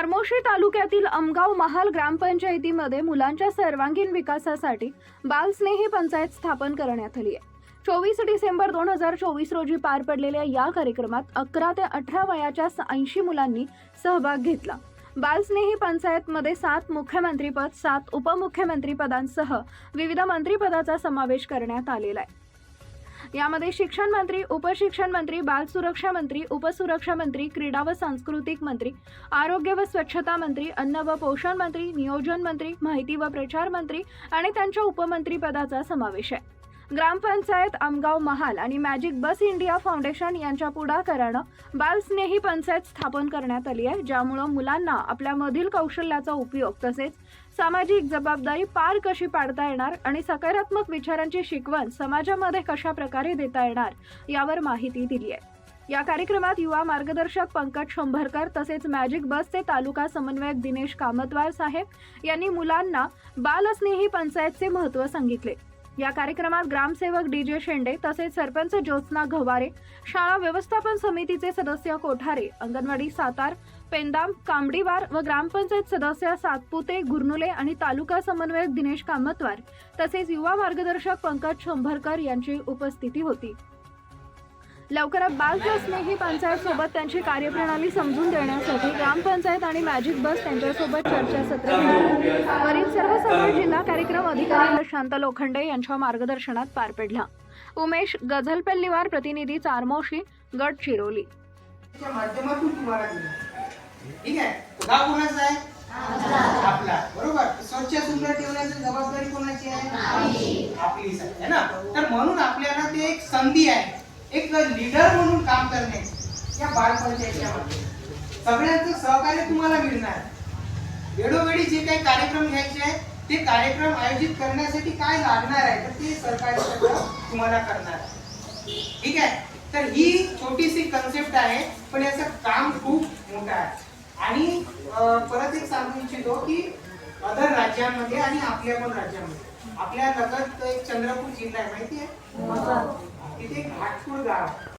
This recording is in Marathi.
चारमोशी तालुक्यातील अमगाव महाल ग्रामपंचायतीमध्ये मुलांच्या सर्वांगीण विकासासाठी बालस्नेही पंचायत स्थापन करण्यात आली आहे. चोवीस डिसेंबर दोन हजार चोवीस रोजी पार पडलेल्या या कार्यक्रमात अकरा ते अठरा वयाच्या ऐंशी मुलांनी सहभाग घेतला. बालस्नेही पंचायतमध्ये सात मुख्यमंत्रीपद सात उपमुख्यमंत्रीपदांसह विविध मंत्रिपदाचा समावेश करण्यात आलेला आहे. यामध्ये शिक्षण मंत्री उपशिक्षण मंत्री बाल सुरक्षा मंत्री उपसुरक्षा मंत्री क्रीडा व सांस्कृतिक मंत्री आरोग्य व स्वच्छता मंत्री अन्न व पोषण मंत्री नियोजन मंत्री माहिती व प्रचार मंत्री आणि त्यांच्या उपमंत्रीपदाचा समावेश आहे. ग्रामपंचायत आमगाव महाल आणि मॅजिक बस इंडिया फाउंडेशन यांच्या पुढाकारानं बालस्नेही पंचायत स्थापन करण्यात आली आहे ज्यामुळं मुलांना आपल्यामधील कौशल्याचा उपयोग तसेच सामाजिक जबाबदारी पार कशी पाडता येणार आणि सकारात्मक विचारांची शिकवण समाजामध्ये कशा प्रकारे देता येणार यावर माहिती दिली आहे. या कार्यक्रमात युवा मार्गदर्शक पंकज शंभरकर तसेच मॅजिक बसचे तालुका समन्वयक दिनेश कामतवार साहेब यांनी मुलांना बालस्नेही पंचायतचे महत्त्व सांगितले. या कार्यक्रमात ग्रामसेवक डी जे शेंडे तसेच सरपंच ज्योत्स्ना घवारे शाळा व्यवस्थापन समितीचे सदस्य कोठारे अंगणवाडी सातार पेंदाम कांबडीवार व ग्रामपंचायत सदस्य सातपुते गुरनुले आणि तालुका समन्वयक दिनेश कामतवार तसेच युवा मार्गदर्शक पंकज शंभरकर यांची उपस्थिती होती. लवकरात बाल स्नेही पंचायत त्यांची कार्यप्रणाली समजून देण्यासाठी ग्रामपंचायत आणि मॅजिक बस त्यांच्यासोबत चर्चासत्र वरील सर्व सगळे जिल्हा कार्यक्रम अधिकारी प्रशांत लोखंडे यांच्या मार्गदर्शनात पार पडला. उमेश गझलपल्लीवार प्रतिनिधी चारमोशी गट चिरोली. माध्यमातून तुम्हाला ठीक आहे? गाव कोणाचा आहे? आपला. बरोबर? स्वच्छ सुंदर ठेवण्याची जबाबदारी कोणाची आहे? आपलीच आहे ना? तर म्हणून आपल्याला ते एक संधी आहे. एक लीडर म्हणून काम करणे या बालपंचायतीच्या मध्ये सगळ्यांचं सहकार्य तुम्हाला मिळणार. वेळोवेळी जे काही कार्यक्रम घ्यायचे आहेत ते कार्यक्रम आयोजित करण्यासाठी काय लागणार आहे तर ते सरकारी सगळं तुम्हाला करणार आहे. ठीक आहे? तर ही छोटीशी कन्सेप्ट आहे पण याचं काम खूप मोठं आहे. आणि परत एक सांगू इच्छितो की अदर राज्यांमध्ये आणि आपल्या पण राज्यामध्ये. आपल्या लगत एक चंद्रपूर जिल्हा आहे माहिती आहे? हो, हो. तिथे घाटपूर गाव